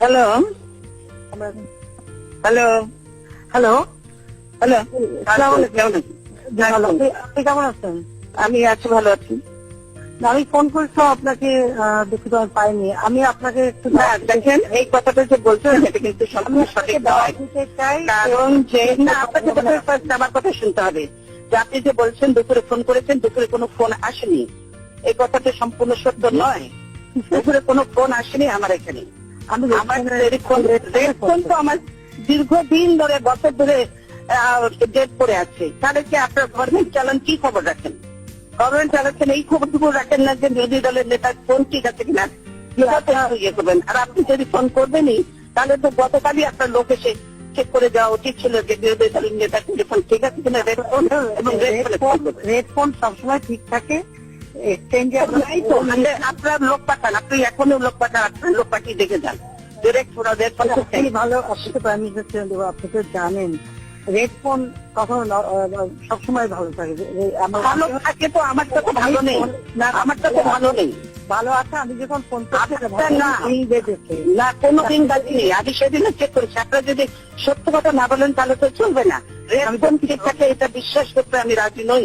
Hello hello hello hello আপনি কেমন আছেন? আমি আছি ভালো আছি আমি ফোন করেছিলাম আপনাকে দুঃখিত আমি পাইনি। আমি আপনাকে একটু দেখেন এই কথাটা যে বলছেন এটা কিন্তু কারণ যে না আপনাকে আমার কথা শুনতে হবে। যে আপনি যে বলছেন দুপুরে ফোন করেছেন দুপুরে কোনো ফোন আসেনি। এই কথাটা সম্পূর্ণ সত্য নয়। দুপুরে কোনো ফোন আসেনি আমার এখানে। আমি আমার তো দীর্ঘদিন ধরে বছর ধরে ডেট পড়ে আছে। তাহলে কি আপনার গভর্নমেন্ট চালান কি খবর রাখেন? গভর্নমেন্ট চালাচ্ছেন এই খবরটুকু রাখেন না যে বিরোধী দলের নেতার ফোন ঠিক আছে কিনা। ইয়ে করবেন। আর আপনি যদি ফোন করবেনই তাহলে তো গতকালই আপনার লোক এসে চেক করে যাওয়া উচিত ছিল যে বিরোধী দলের টেলিফোন ঠিক আছে কিনা। রেড ফোন এবং ফোন রেড ফোন সবসময় ঠিক থাকে। এক্সচেঞ্জে নাই তো, মানে আপনার লোক পাঠান আপনি এখনও লোক পাঠান আপনার লোক পাঠিয়ে দেখে যান ডিরেক্ট ফোন ভালো আপনি তো দেবো আপনি জানেন রেড ফোন কখনো সবসময় ভালো থাকে ভালো তো আমার তো ভালো নেই না আমার তো ভালো নেই ভালো আছে আমি যখন ফোন না। এই বেজেছে না কোনো দিন বাজিনি আমি সেদিনও চেক করেছি আপনারা যদি সত্য কথা না বলেন তাহলে তো চলবে না রেড ফোন ঠিক থাকে এটা বিশ্বাস করতে আমি রাজি নই